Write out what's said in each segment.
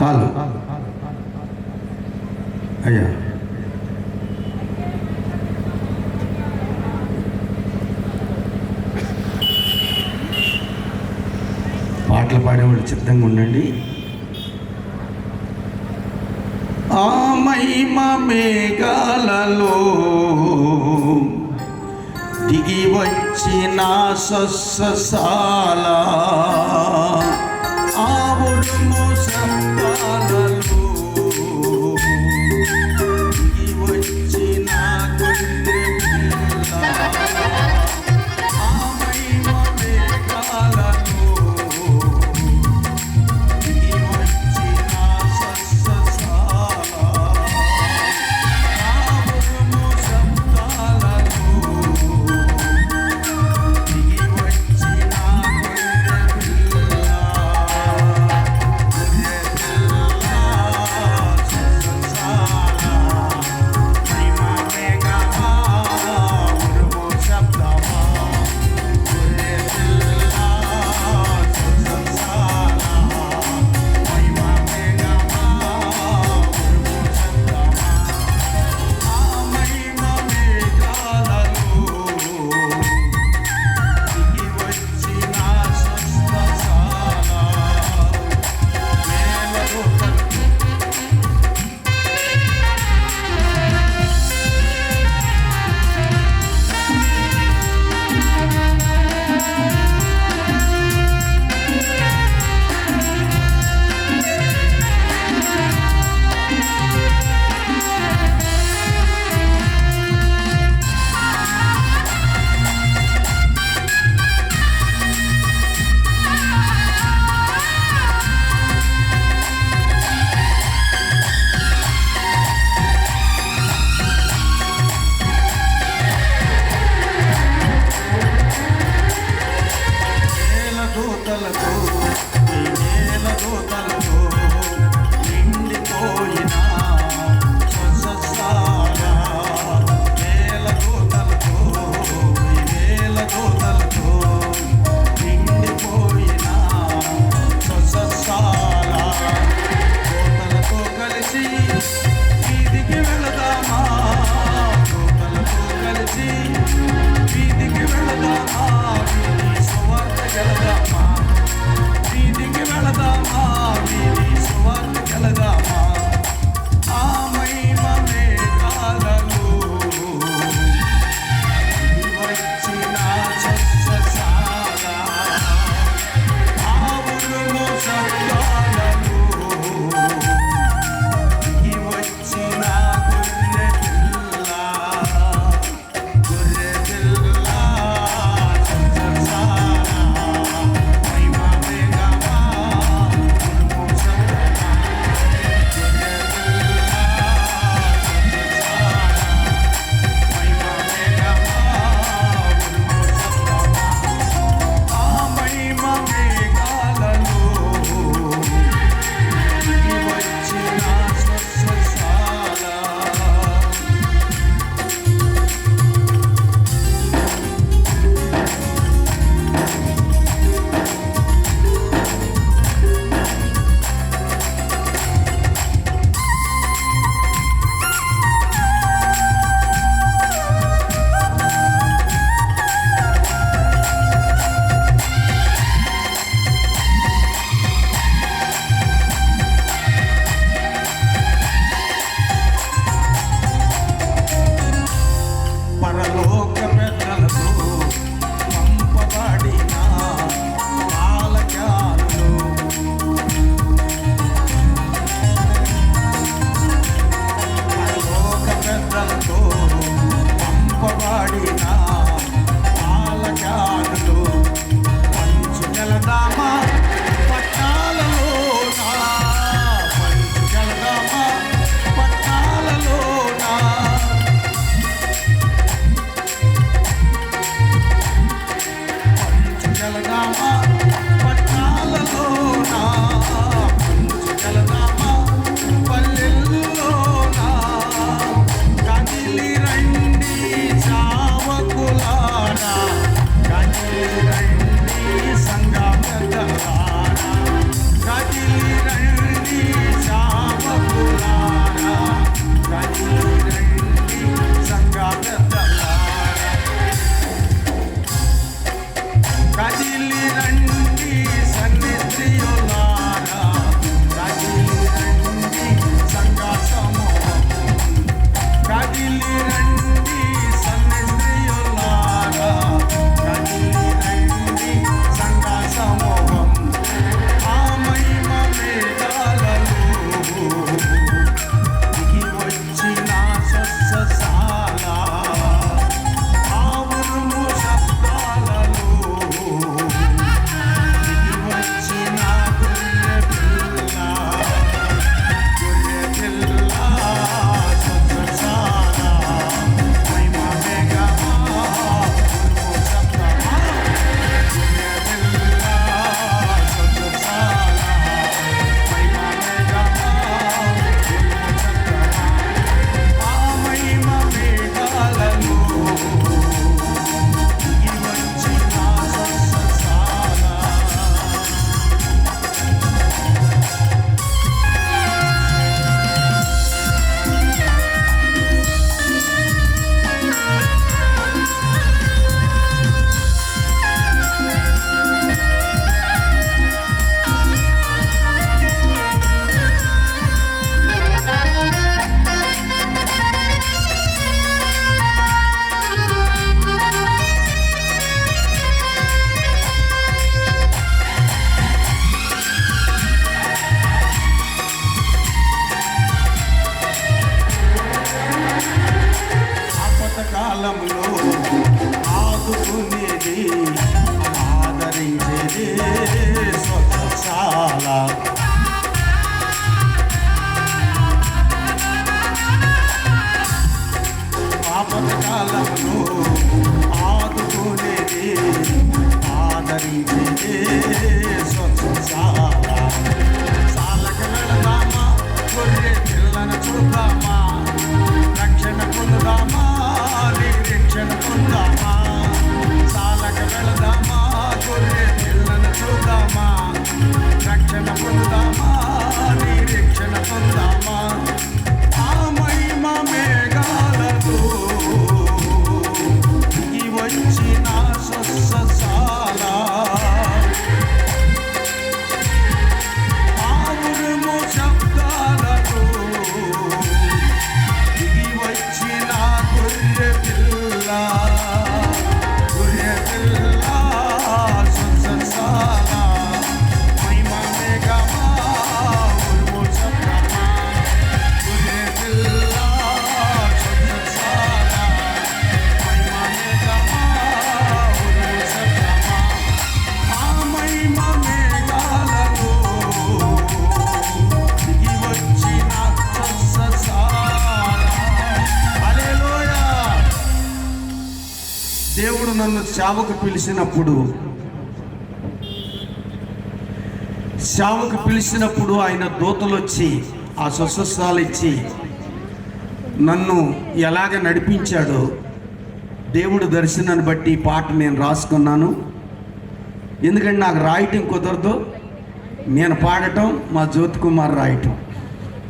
Hall అయ్యా. పాటలు పాడేవాళ్ళు సిద్ధంగా ఉండండి. ఆ మహిమ మేఘాలలో దిగి వచ్చిన సస్సాల ఆవుడు సంత కాలంలో ఆదుకునేది ఆదరించేది స్వచ్ఛాల ఆపద కాలంలో ఆదుకునేది ఆదరించేది స్వచ్ఛాల సాలకు రక్షణ పొందామా? నీ రక్షణ పొందామా? దేవుడు నన్ను సేవకు పిలిచినప్పుడు సేవకు పిలిచినప్పుడు ఆయన దూతలు వచ్చి ఆ స్వస్థశాలు ఇచ్చి నన్ను ఎలాగ నడిపించాడో దేవుడు దర్శనాన్ని బట్టి ఈ పాట నేను రాసుకున్నాను. ఎందుకంటే నాకు రాయటం కుదరదు. నేను పాడటం మా జ్యోతి కుమార్ రాయటం.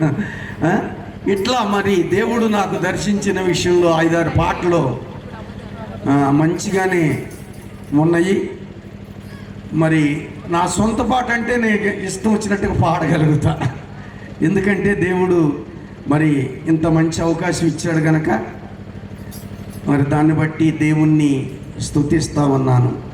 ఇట్లా మరి దేవుడు నాకు దర్శించిన విషయంలో ఐదారు పాటలు మంచిగానే ఉన్నాయి. మరి నా సొంత పాట అంటే నేను ఇష్టం వచ్చినట్టుగా పాడగలుగుతా. ఎందుకంటే దేవుడు మరి ఇంత మంచి అవకాశం ఇచ్చాడు కనుక మరి దాన్ని బట్టి దేవుణ్ణి స్థుతిస్తా ఉన్నాను.